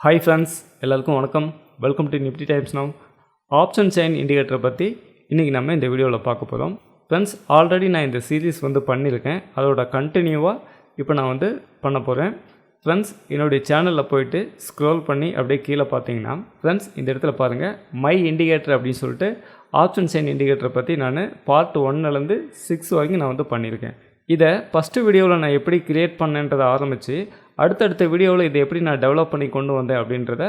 Hi friends எல்லாருக்கும் வணக்கம். Welcome to nifty types now option chain இண்டிகேட்டரை பற்றி இன்றைக்கி நம்ம இந்த வீடியோவில் பார்க்க போகிறோம் ஃப்ரெண்ட்ஸ் ஆல்ரெடி நான் இந்த சீரீஸ் வந்து பண்ணியிருக்கேன். அதோட கண்டினியூவாக இப்போ நான் வந்து பண்ண போகிறேன் ஃப்ரெண்ட்ஸ் என்னுடைய சேனலில் போயிட்டு ஸ்க்ரோல் பண்ணி அப்படியே கீழே பார்த்தீங்கன்னா ஃப்ரெண்ட்ஸ் இந்த இடத்துல பாருங்கள் மை இண்டிகேட்டர் அப்படின்னு சொல்லிட்டு ஆப்ஷன் செயின் இண்டிகேட்டரை பற்றி நான் பார்ட் ஒன்னுலேருந்து சிக்ஸ் வரைக்கும் நான் வந்து பண்ணியிருக்கேன். இதை ஃபஸ்ட்டு வீடியோவில் நான் எப்படி க்ரியேட் பண்ணேன்றதை ஆரம்பித்து அடுத்தடுத்த வீடியோவில் இதை எப்படி நான் டெவலப் பண்ணி கொண்டு வந்தேன் அப்படின்றத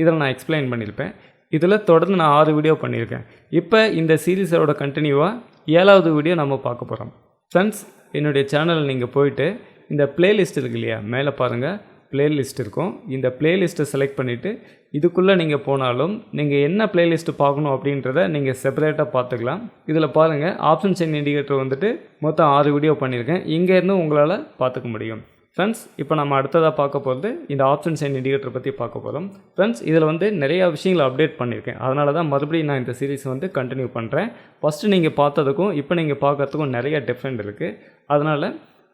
இதில் நான் எக்ஸ்பிளைன் பண்ணியிருப்பேன். இதில் தொடர்ந்து நான் ஆறு வீடியோ பண்ணியிருக்கேன். இப்போ இந்த சீரீஸோட கண்டினியூவாக ஏழாவது வீடியோ நம்ம பார்க்க போகிறோம் ஃப்ரெண்ட்ஸ் என்னுடைய சேனலில் நீங்கள் போயிட்டு இந்த பிளேலிஸ்ட் இருக்கு இல்லையா? மேலே பாருங்கள் பிளேலிஸ்ட் இருக்கும். இந்த பிளேலிஸ்ட்டை செலக்ட் பண்ணிவிட்டு இதுக்குள்ளே நீங்கள் போனாலும் நீங்கள் என்ன பிளேலிஸ்ட்டு பார்க்கணும் அப்படின்றத நீங்கள் செப்பரேட்டாக பார்த்துக்கலாம். இதில் பாருங்கள் ஆப்ஷன் செயின் இண்டிகேட்டர் வந்துட்டு மொத்தம் ஆறு வீடியோ பண்ணியிருக்கேன். இங்கேருந்து உங்களால் பார்த்துக்க முடியும். ஃப்ரெண்ட்ஸ் இப்போ நம்ம அடுத்ததாக பார்க்க போகிறது இந்த ஆப்ஷன் சைன் இண்டிகேட்டர் பற்றி பார்க்க போகிறோம் ஃப்ரெண்ட்ஸ் இதில் வந்து நிறையா விஷயங்களை அப்டேட் பண்ணியிருக்கேன். அதனால தான் மறுபடியும் நான் இந்த சீரீஸ் வந்து கண்டினியூ பண்ணுறேன் ஃபஸ்ட்டு நீங்கள் பார்த்ததுக்கும் இப்போ நீங்கள் பார்க்குறதுக்கும் நிறைய டிஃப்ரெண்ட் இருக்குது அதனால்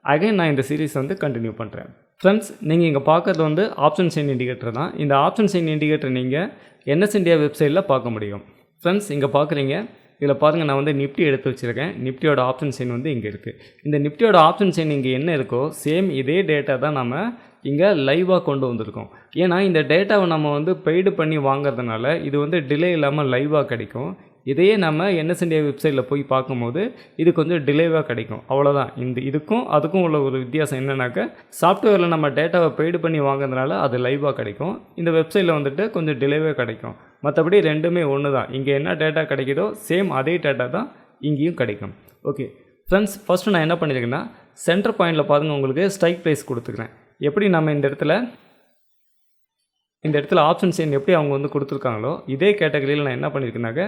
அகைன் நான் இந்த சீரிஸ் வந்து கண்டினியூ பண்ணுறேன் ஃப்ரெண்ட்ஸ் நீங்கள் இங்கே பார்க்குறது வந்து ஆப்ஷன் சைன் இண்டிகேட்டர் தான். இந்த ஆப்ஷன் சைன் இண்டிகேட்டர் நீங்கள் என்எஸ் இந்தியா வெப்சைட்டில் பார்க்க முடியும். ஃப்ரெண்ட்ஸ் இங்கே பார்க்குறீங்க இதில் பாருங்கள் நான் வந்து நிஃப்டி எடுத்து வச்சுருக்கேன். நிஃப்டியோட ஆப்ஷன் செயின் வந்து இங்கே இருக்குது இந்த நிஃப்டியோட ஆப்ஷன் செயின் இங்கே என்ன இருக்கோ சேம் இதே டேட்டா தான் நம்ம இங்கே லைவாக கொண்டு வந்திருக்கோம். ஏன்னா இந்த டேட்டாவை நம்ம வந்து பெய்டு பண்ணி வாங்குறதுனால இது வந்து டிலே இல்லாமல் லைவாக கிடைக்கும். இதையே நம்ம என்எஸ் இந்தியா வெப்சைட்டில் போய் பார்க்கும்போது இது கொஞ்சம் டிலேவாக கிடைக்கும். அவ்வளோதான் இந்த இதுக்கும் அதுக்கும் உள்ள ஒரு வித்தியாசம் என்னென்னாக்கா சாஃப்ட்வேரில் நம்ம டேட்டாவை பெய்டு பண்ணி வாங்குறதுனால அது லைவாக கிடைக்கும். இந்த வெப்சைட்டில் வந்துட்டு கொஞ்சம் டிலேவே கிடைக்கும். மற்றபடி ரெண்டுமே ஒன்று தான் இங்கே என்ன டேட்டா கிடைக்குதோ சேம் அதே டேட்டா தான் இங்கேயும் கிடைக்கும். ஓகே ஃப்ரெண்ட்ஸ் ஃபஸ்ட்டு நான் என்ன பண்ணியிருக்கேன்னா சென்டர் பாயிண்டில் பாருங்கள் உங்களுக்கு ஸ்ட்ரைக் ப்ரைஸ் கொடுத்துக்கிறேன் எப்படி நம்ம இந்த இடத்துல இந்த இடத்துல ஆப்ஷன் செயின் எப்படி அவங்க வந்து கொடுத்துருக்காங்களோ இதே கேட்டகரியில் நான் என்ன பண்ணியிருக்கேனாக்க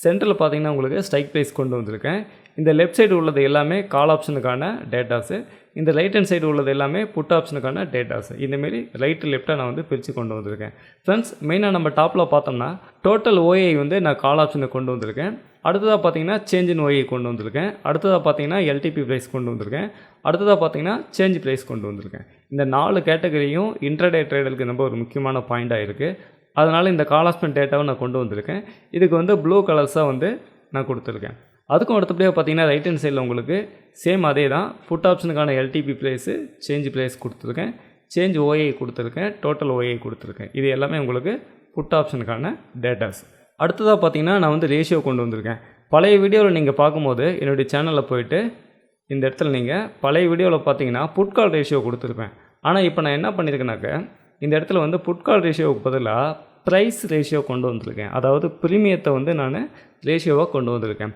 சென்டரில் பார்த்தீங்கன்னா உங்களுக்கு ஸ்ட்ரைக் ப்ரைஸ் கொண்டு வந்திருக்கேன். இந்த லெஃப்ட் சைடு உள்ளது எல்லாமே கால் ஆப்ஷனுக்கான டேட்டாஸு. இந்த ரைட் ஹேண்ட் சைடு உள்ளது எல்லாமே புட் ஆப்ஷனுக்கான டேட்டாஸ். இந்தமாரி ரைட்டு லெஃப்ட்டாக நான் வந்து பிரித்து கொண்டு வந்திருக்கேன். ஃப்ரெண்ட்ஸ் மெயினாக நம்ம டாப்பில் பார்த்தோம்னா டோட்டல் ஓஏ வந்து நான் கால் ஆப்ஷனுக்கு கொண்டு வந்திருக்கேன். அடுத்ததாக பார்த்தீங்கன்னா சேஞ்ச் இன் ஓஐ கொண்டு வந்திருக்கேன். அடுத்ததாக பார்த்தீங்கன்னா எல்டிபி ப்ரைஸ் கொண்டு வந்திருக்கேன். அடுத்ததாக பார்த்தீங்கன்னா சேஞ்ச் ப்ரைஸ் கொண்டு வந்திருக்கேன். இந்த நாலு கேட்டகரியும் இன்டர்டே ட்ரேடலுக்கு ரொம்ப ஒரு முக்கியமான பாயிண்ட்டாக இருக்குது அதனால் இந்த கால் டேட்டாவை நான் கொண்டு வந்திருக்கேன். இதுக்கு வந்து ப்ளூ கலர்ஸாக வந்து நான் கொடுத்துருக்கேன். அதுக்கும் அடுத்தபடியாக பார்த்தீங்கன்னா ரைட் ஹேண்ட் சைடில் உங்களுக்கு சேம் அதே தான் put ஆப்ஷனுக்கான L T P price change place கொடுத்துருக்கேன். சேஞ்ச் ஓஏ கொடுத்துருக்கேன். டோட்டல் ஓஏ கொடுத்துருக்கேன். இது எல்லாமே உங்களுக்கு ஃபுட் ஆப்ஷனுக்கான டேட்டாஸ் அடுத்ததாக பார்த்தீங்கன்னா நான் வந்து ரேஷியோ கொண்டு வந்திருக்கேன். பழைய வீடியோவில் நீங்கள் பார்க்கும்போது என்னுடைய சேனலில் போயிட்டு இந்த இடத்துல நீங்கள் பழைய வீடியோவில் பார்த்தீங்கன்னா புட்கால் ரேஷியோ கொடுத்துருப்பேன். ஆனால் இப்போ நான் என்ன பண்ணியிருக்கேனாக்க இந்த இடத்துல வந்து புட்கால் ரேஷியோவுக்கு பதிலாக ப்ரைஸ் ரேஷியோ கொண்டு வந்திருக்கேன். அதாவது ப்ரீமியத்தை வந்து நான் ரேஷியோவாக கொண்டு வந்திருக்கேன்.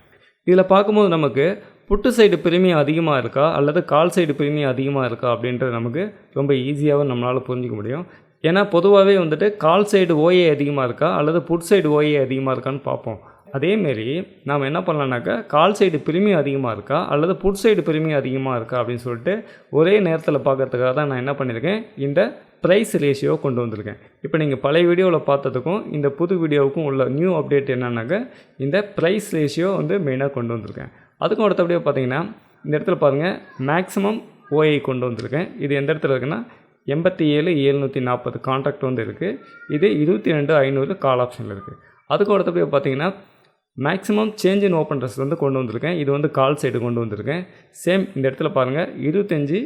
இதில் பார்க்கும்போது நமக்கு புட்டு சைடு பிரீமியம் அதிகமாக இருக்கா? அல்லது கால் சைடு பிரீமியம் அதிகமாக இருக்கா? அப்படின்றது நமக்கு ரொம்ப ஈஸியாகவும் நம்மளால் புரிஞ்சிக்க முடியும். ஏன்னா பொதுவாகவே வந்துட்டு கால் சைடு ஓஏ அதிகமாக இருக்கா? அல்லது புட் சைடு ஓஏ அதிகமாக இருக்கான்னு பார்ப்போம். அதேமாரி நாம் என்ன பண்ணலான்னாக்கா கால் சைடு பிரீமியம் அதிகமாக இருக்கா? அல்லது புட் சைடு பிரீமியம் அதிகமாக இருக்கா? அப்படின்னு சொல்லிட்டு ஒரே நேரத்தில் பார்க்கறதுக்காக தான் நான் என்ன பண்ணியிருக்கேன்? இந்த ப்ரைஸ் ரேஷியோ கொண்டு வந்திருக்கேன். இப்போ நீங்கள் பழைய வீடியோவில் பார்த்ததுக்கும் இந்த புது வீடியோவுக்கும் உள்ள நியூ அப்டேட் என்னன்னாக்க இந்த ப்ரைஸ் ரேஷியோ வந்து மெயினாக கொண்டு வந்திருக்கேன். அதுக்கும் அடுத்தபடியாக பார்த்தீங்கன்னா இந்த இடத்துல பாருங்கள் மேக்ஸிமம் ஓஐ கொண்டு வந்திருக்கேன். இது எந்த இடத்துல இருக்குன்னா எண்பத்தி ஏழு ஏழ்நூற்றி நாற்பது கான்ட்ராக்ட் வந்து இருக்குது இது இருபத்தி ரெண்டு ஐநூறு கால் ஆப்ஷனில் இருக்குது அதுக்கும் அடுத்தபடியாக பார்த்தீங்கன்னா maximum change in open interest வந்து கொண்டு வந்திருக்கேன். இது வந்து கால் சைடு கொண்டு வந்திருக்கேன். சேம் இந்த இடத்துல பாருங்கள் இருபத்தஞ்சி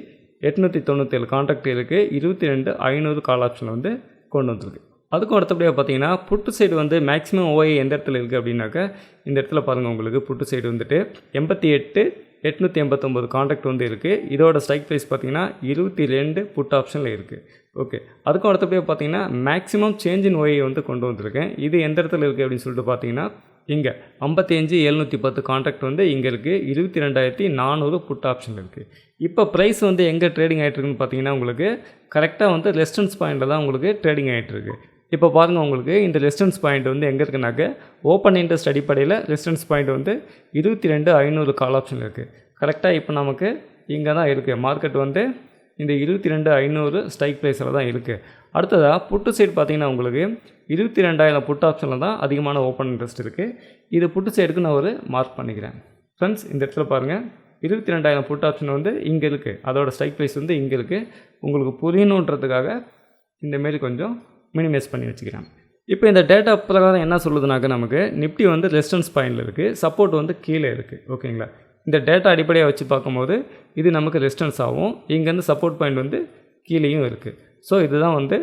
எட்நூற்றி தொண்ணூற்றேழு கான்ட்ராக்ட் இருக்குது இருபத்தி ரெண்டு ஐநூறு கால் ஆப்ஷனில் வந்து கொண்டு வந்திருக்கு. அதுக்கும் அடுத்தபடியாக பார்த்தீங்கன்னா புட்டு சைடு வந்து மேக்ஸிமம் ஓஐ எந்த இடத்துல இருக்குது அப்படின்னாக்கா இந்த இடத்துல பாருங்கள் உங்களுக்கு புட்டு சைடு வந்துட்டு. எண்பத்தி எட்டு எட்நூற்றி எண்பத்தொம்போது கான்ட்ராக்ட் வந்து இருக்குது இதோட ஸ்ட்ரைக் ப்ரைஸ் பார்த்தீங்கன்னா இருபத்தி ரெண்டு புட் ஆப்ஷனில் இருக்குது ஓகே அதுக்கும் அடுத்தபடியாக பார்த்தீங்கன்னா மேக்ஸிமம் சேஞ்ச் இன் ஓஐ வந்து கொண்டு வந்திருக்கேன். இது எந்த இடத்துல இருக்குது அப்படின்னு சொல்லிட்டு பார்த்தீங்கன்னா இங்கே ஐம்பத்தி அஞ்சு எழுநூற்றி பத்து கான்ட்ராக்ட் வந்து இங்கே இருக்குது இருபத்தி ரெண்டாயிரத்தி நானூறு புட் ஆப்ஷன் இருக்குது இப்போ ப்ரைஸ் வந்து எங்கே ட்ரேடிங் ஆகிட்டுருக்குன்னு பார்த்தீங்கன்னா உங்களுக்கு கரெக்டாக வந்து ரெஸ்டன்ஸ் பாயிண்டில் தான் உங்களுக்கு ட்ரேடிங் ஆகிட்டுருக்கு இப்போ பாருங்கள் உங்களுக்கு இந்த ரெஸ்டன்ஸ் பாயிண்ட் வந்து எங்கே இருக்குனாக்க ஓப்பன் இன்ட்ரெஸ்ட் அடிப்படையில் ரெஸ்டன்ஸ் பாயிண்ட் வந்து இருபத்தி ரெண்டு ஐநூறு கால் ஆப்ஷன் இருக்குது கரெக்டாக இப்போ நமக்கு இங்கே தான் இருக்குது மார்க்கெட் வந்து இந்த இருபத்தி ரெண்டு ஐநூறு ஸ்ட்ரைக் ப்ரைஸில் தான் இருக்குது அடுத்ததாக புட்டு சைடு பார்த்தீங்கன்னா உங்களுக்கு இருபத்தி ரெண்டாயிரம் புட் ஆப்ஷனில் தான் அதிகமான ஓப்பன் இன்ட்ரெஸ்ட் இருக்குது இது புட்டு சைடுக்கு நான் ஒரு மார்க் பண்ணிக்கிறேன். ஃப்ரெண்ட்ஸ் இந்த இடத்துல பாருங்கள் இருபத்தி ரெண்டாயிரம் புட் ஆப்ஷன் வந்து இங்கே இருக்குது அதோட ஸ்ட்ரைக் ப்ரைஸ் வந்து இங்கே இருக்குது உங்களுக்கு புரியணுன்றதுக்காக இந்தமாரி கொஞ்சம் மினிமைஸ் பண்ணி வச்சுக்கிறேன். இப்போ இந்த டேட்டா பிரகாரம் என்ன சொல்லுதுனாக்க நமக்கு நிப்டி வந்து ரெசிஸ்டன்ஸ் பாயிண்டில் இருக்குது சப்போர்ட் வந்து கீழே இருக்குது ஓகேங்களா இந்த டேட்டா அடிப்படையாக வச்சு பார்க்கும்போது இது நமக்கு ரெசிஸ்டன்ஸ் ஆகும். இங்கேருந்து சப்போர்ட் பாயிண்ட் வந்து கீழேயும் இருக்குது ஸோ இதுதான் வந்து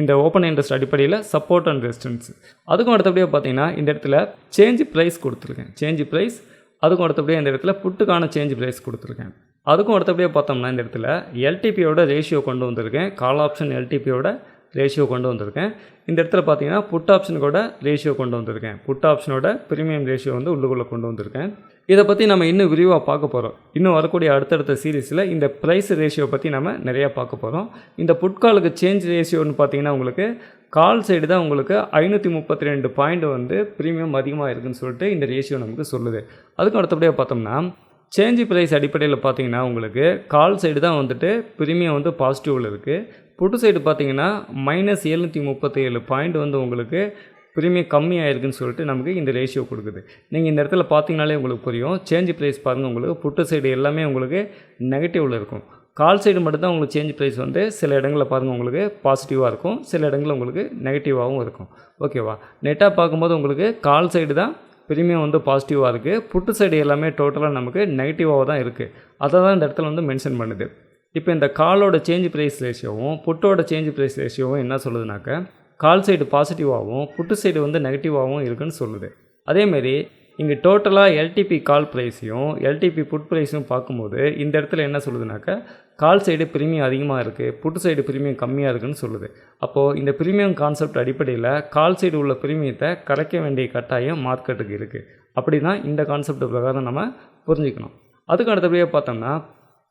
இந்த ஓப்பன் இன்ட்ரெஸ்ட் அடிப்படையில் சப்போர்ட் அண்ட் ரெசிஸ்டன்ஸ் அதுக்கும் அடுத்தபடியாக பார்த்தீங்கன்னா இந்த இடத்துல சேஞ்ச் ப்ரைஸ் கொடுத்துருக்கேன். சேஞ்ச் ப்ரைஸ் அதுக்கும் அடுத்தபடியாக இந்த இடத்துல புட்டுக்கான சேஞ்ச் ப்ரைஸ் கொடுத்துருக்கேன். அதுக்கும் அடுத்தபடியாக பார்த்தோம்னா இந்த இடத்துல எல்டிபியோட ரேஷியோ கொண்டு வந்திருக்கேன். கால் ஆப்ஷன் எல்டிபியோட ரேஷியோ கொண்டு வந்திருக்கேன். இந்த இடத்துல பார்த்தீங்கன்னா புட் ஆப்ஷனுக்கோட ரேஷியோ கொண்டு வந்திருக்கேன். புட் ஆப்ஷனோட ப்ரீமியம் ரேஷியோ வந்து உள்ளுக்குள்ளே கொண்டு வந்திருக்கேன். இதை பற்றி நம்ம இன்னும் விரிவாக பார்க்க போகிறோம் இன்னும் வரக்கூடிய அடுத்தடுத்த சீரீஸில் இந்த ப்ரைஸ் ரேஷியோ பற்றி நம்ம நிறையா பார்க்க போகிறோம் இந்த புட்காலுக்கு சேஞ்ச் ரேஷியோன்னு பார்த்தீங்கன்னா உங்களுக்கு கால் சைடு தான் உங்களுக்கு ஐநூற்றி முப்பத்தி ரெண்டு பாயிண்ட் வந்து ப்ரீமியம் அதிகமாக இருக்குதுன்னு சொல்லிட்டு இந்த ரேஷியோ நமக்கு சொல்லுது. அதுக்கு அடுத்தபடியாக பார்த்தோம்னா சேஞ்ச் ப்ரைஸ் அடிப்படையில் பார்த்தீங்கன்னா உங்களுக்கு கால் சைடு தான் வந்துட்டு ப்ரீமியம் வந்து பாசிட்டிவில் இருக்குது புட்டு சைடு பார்த்தீங்கன்னா மைனஸ் எழுநூற்றி முப்பத்தேழு பாயிண்ட் வந்து உங்களுக்கு ப்ரீமியம் கம்மியாயிருக்குன்னு சொல்லிட்டு நமக்கு இந்த ரேஷியோ கொடுக்குது. நீங்கள் இந்த இடத்துல பார்த்தீங்கனாலே உங்களுக்கு புரியும். சேஞ்ச் ப்ரைஸ் பாருங்கள் உங்களுக்கு. புட்டு சைடு எல்லாமே உங்களுக்கு நெகட்டிவில் இருக்கும். கால் சைடு மட்டும்தான் உங்களுக்கு சேஞ்ச் ப்ரைஸ் வந்து சில இடங்களில் பாருங்கள் உங்களுக்கு பாசிட்டிவாக இருக்கும். சில இடங்களில் உங்களுக்கு நெகட்டிவாகவும் இருக்கும். ஓகேவா நெட்டாக பார்க்கும்போது உங்களுக்கு கால் சைடு தான் ப்ரீமியம் வந்து பாசிட்டிவாக இருக்குது புட்டு சைடு எல்லாமே டோட்டலாக நமக்கு நெகட்டிவாக தான் இருக்குது அதை தான் இந்த இடத்துல வந்து மென்ஷன் பண்ணுது. இப்போ இந்த காலோட சேஞ்ச் ப்ரைஸ் ரேஷியோவும் புட்டோட சேஞ்ச் ப்ரைஸ் ரேஷியோவும் என்ன சொல்லுதுனாக்க கால் சைடு பாசிட்டிவாகவும் புட்டு சைடு வந்து நெகட்டிவாகவும் இருக்குன்னு சொல்லுது. அதேமாரி இங்கே டோட்டலாக எல்டிபி கால் ப்ரைஸையும் எல்டிபி புட் ப்ரைஸையும் பார்க்கும்போது இந்த இடத்துல என்ன சொல்லுதுனாக்கா கால் சைடு ப்ரீமியம் அதிகமாக இருக்குது புட்டு சைடு ப்ரீமியம் கம்மியாக இருக்குன்னு சொல்லுது. அப்போது இந்த ப்ரீமியம் கான்செப்ட் அடிப்படையில் கால் சைடு உள்ள ப்ரீமியத்தை கரைக்க வேண்டிய கட்டாயம் மார்க்கெட்டுக்கு இருக்குது அப்படி தான் இந்த கான்செப்ட் பிரகாரம் நம்ம புரிஞ்சுக்கணும். அதுக்கு அடுத்தபடியாக பார்த்தோம்னா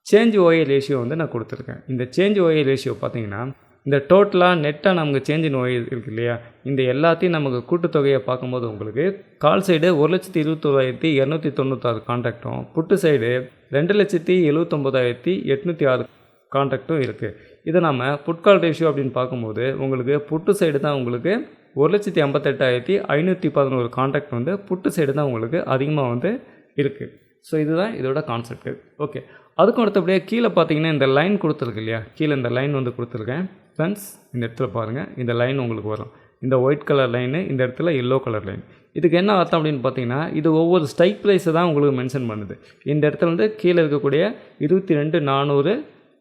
சேஞ்ச் ஓஏ ரேஷியோ வந்து நான் கொடுத்துருக்கேன். இந்த சேஞ்ச் ஓஏ ரேஷியோ பார்த்தீங்கன்னா இந்த டோட்டலாக நெட்டாக நமக்கு சேஞ்ச் நோய் இருக்குது இல்லையா? இந்த எல்லாத்தையும் நமக்கு கூட்டுத்தொகையை பார்க்கும்போது உங்களுக்கு கால் சைடு ஒரு லட்சத்தி இருபத்தொராயிரத்தி இரநூத்தி தொண்ணூத்தாறு கான்ட்ராக்டும் புட்டு சைடு ரெண்டு லட்சத்தி எழுவத்தொம்போதாயிரத்தி எட்நூற்றி ஆறு கான்ட்ராக்டும் இருக்குது இதை நம்ம புட்கால் ரேஷியோ அப்படின்னு பார்க்கும்போது உங்களுக்கு புட்டு சைடு தான் உங்களுக்கு ஒரு லட்சத்தி ஐம்பத்தெட்டாயிரத்தி ஐநூற்றி பதினோரு கான்ட்ராக்ட் வந்து புட்டு சைடு தான் உங்களுக்கு அதிகமாக வந்து இருக்குது ஸோ இதுதான் இதோட கான்செப்ட் ஓகே அதுக்கும் அடுத்தபடியாக கீழே பார்த்தீங்கன்னா இந்த லைன் கொடுத்துருக்கு இல்லையா? கீழே இந்த லைன் வந்து கொடுத்துருக்கேன். ஃப்ரெண்ட்ஸ் இந்த இடத்துல பாருங்கள் இந்த லைன் உங்களுக்கு வரும். இந்த ஒயிட் கலர் லைனு இந்த இடத்துல எல்லோ கலர் லைன் இதுக்கு என்ன அர்த்தம் அப்படின்னு பார்த்தீங்கன்னா இது ஒவ்வொரு ஸ்ட்ரைக் ப்ரைஸை தான் உங்களுக்கு மென்ஷன் பண்ணுது. இந்த இடத்துல வந்து கீழே இருக்கக்கூடிய இருபத்தி ரெண்டு நானூறு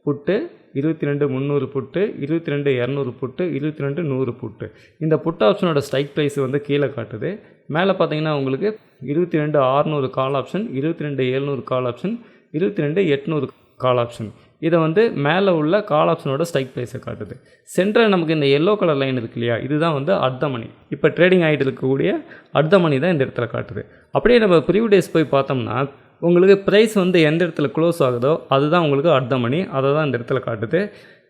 புட்டு இருபத்தி ரெண்டு முந்நூறு புட்டு இருபத்தி ரெண்டு இரநூறு புட்டு இருபத்தி ரெண்டு நூறு புட்டு. இந்த புட் ஆப்ஷனோட ஸ்ட்ரைக் ப்ரைஸ் வந்து கீழே காட்டுது. மேலே பார்த்தீங்கன்னா உங்களுக்கு இருபத்தி ரெண்டு ஆறுநூறு கால் ஆப்ஷன் இருபத்தி ரெண்டு எழுநூறு கால் ஆப்ஷன் இருபத்தி ரெண்டு எட்நூறு கால் ஆப்ஷன் இதை வந்து மேலே உள்ள கால் ஆப்ஷனோட ஸ்ட்ரைக் ப்ரைஸை காட்டுது. சென்டரில் நமக்கு இந்த எல்லோ கலர் லைன் இருக்கு இல்லையா? இதுதான் வந்து அர்த்த மணி இப்போ ட்ரேடிங் ஆகிட்டு இருக்கக்கூடிய அர்த்த மணி தான் இந்த இடத்துல காட்டுது. அப்படியே நம்ம ப்ரீவ் டேஸ் போய் பார்த்தோம்னா உங்களுக்கு ப்ரைஸ் வந்து எந்த இடத்துல க்ளோஸ் ஆகுதோ அதுதான் உங்களுக்கு அர்த்த மணி. அதை தான் இந்த இடத்துல காட்டுது.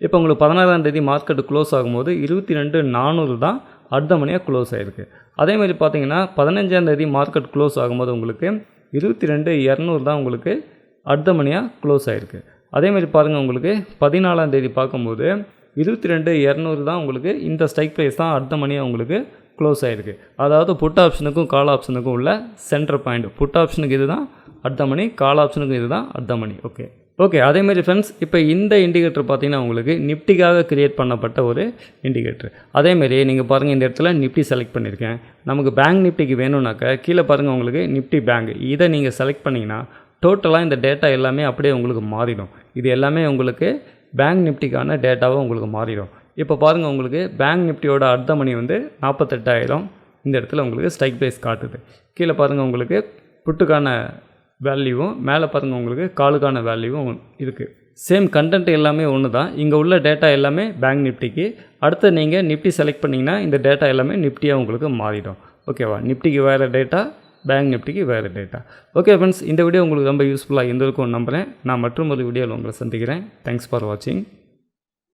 இப்போ உங்களுக்கு பதினாறாம் தேதி மார்க்கெட்டு க்ளோஸ் ஆகும்போது இருபத்தி ரெண்டு நானூறு தான் அர்த்த மணியாக க்ளோஸ் ஆகிருக்கு அதேமாதிரி பார்த்தீங்கன்னா பதினஞ்சாம் தேதி மார்க்கெட் க்ளோஸ் ஆகும்போது உங்களுக்கு இருபத்தி ரெண்டு இரநூறு தான் உங்களுக்கு அர்த்த மணியாக க்ளோஸ் ஆகிருக்கு அதேமாதிரி பாருங்கள் உங்களுக்கு பதினாலாம் தேதி பார்க்கும்போது இருபத்தி ரெண்டு இரநூறு தான் உங்களுக்கு இந்த ஸ்ட்ரைக் ப்ரைஸ் தான் அடுத்த மணியாக உங்களுக்கு க்ளோஸ் ஆகிருக்கு அதாவது புட் ஆப்ஷனுக்கும் கால் ஆப்ஷனுக்கும் உள்ள சென்டர் பாயிண்ட் புட் ஆப்ஷனுக்கு இது தான் அர்த்தமணி கால் ஆப்ஷனுக்கும் இது தான் மணி ஓகே ஓகே அதேமாதிரி ஃப்ரெண்ட்ஸ் இப்போ இந்த இண்டிகேட்டர் பார்த்தீங்கன்னா உங்களுக்கு நிப்டிக்காக கிரியேட் பண்ணப்பட்ட ஒரு இண்டிகேட்டர் அதேமாரி நீங்கள் பாருங்கள் இந்த இடத்துல நிப்டி செலக்ட் பண்ணியிருக்கேன் நமக்கு பேங்க் நிப்டிக்கு வேணும்னாக்கா கீழே பாருங்கள் உங்களுக்கு நிப்டி பேங்க் இதை நீங்கள் செலக்ட் பண்ணிங்கன்னா டோட்டலாக இந்த டேட்டா எல்லாமே அப்படியே உங்களுக்கு மாறிடும். இது எல்லாமே உங்களுக்கு பேங்க் நிஃப்டிக்கான டேட்டாவும் உங்களுக்கு மாறிடும். இப்போ பாருங்கள் உங்களுக்கு பேங்க் நிப்டியோட அடுத்த மணி வந்து நாற்பத்தெட்டாயிரம் இந்த இடத்துல உங்களுக்கு ஸ்ட்ரைக் ப்ரைஸ் காட்டுது. கீழே பாருங்கள் உங்களுக்கு புட்டுக்கான வேல்யூவும் மேலே பாருங்கள் உங்களுக்கு காலுக்கான வேல்யூவும் இருக்குது சேம் கண்டென்ட் எல்லாமே ஒன்று தான் இங்கே உள்ள டேட்டா எல்லாமே பேங்க் நிஃப்டிக்கு அடுத்து நீங்கள் நிஃப்டி செலக்ட் பண்ணிங்கன்னா இந்த டேட்டா எல்லாமே நிஃப்டியாக உங்களுக்கு மாறிடும். ஓகேவா நிஃப்டிக்கு வேறு டேட்டா பேங்க் நிஃப்டிக்கு வேறு டேட்டா ஓகே ஃப்ரெண்ட்ஸ் இந்த வீடியோ உங்களுக்கு ரொம்ப யூஸ்ஃபுல்லாக இருந்திருக்கும் நம்புகிறேன் நான் மற்றும் ஒரு வீடியோவில் உங்களை சந்திக்கிறேன். தேங்க்ஸ் ஃபார் வாட்சிங்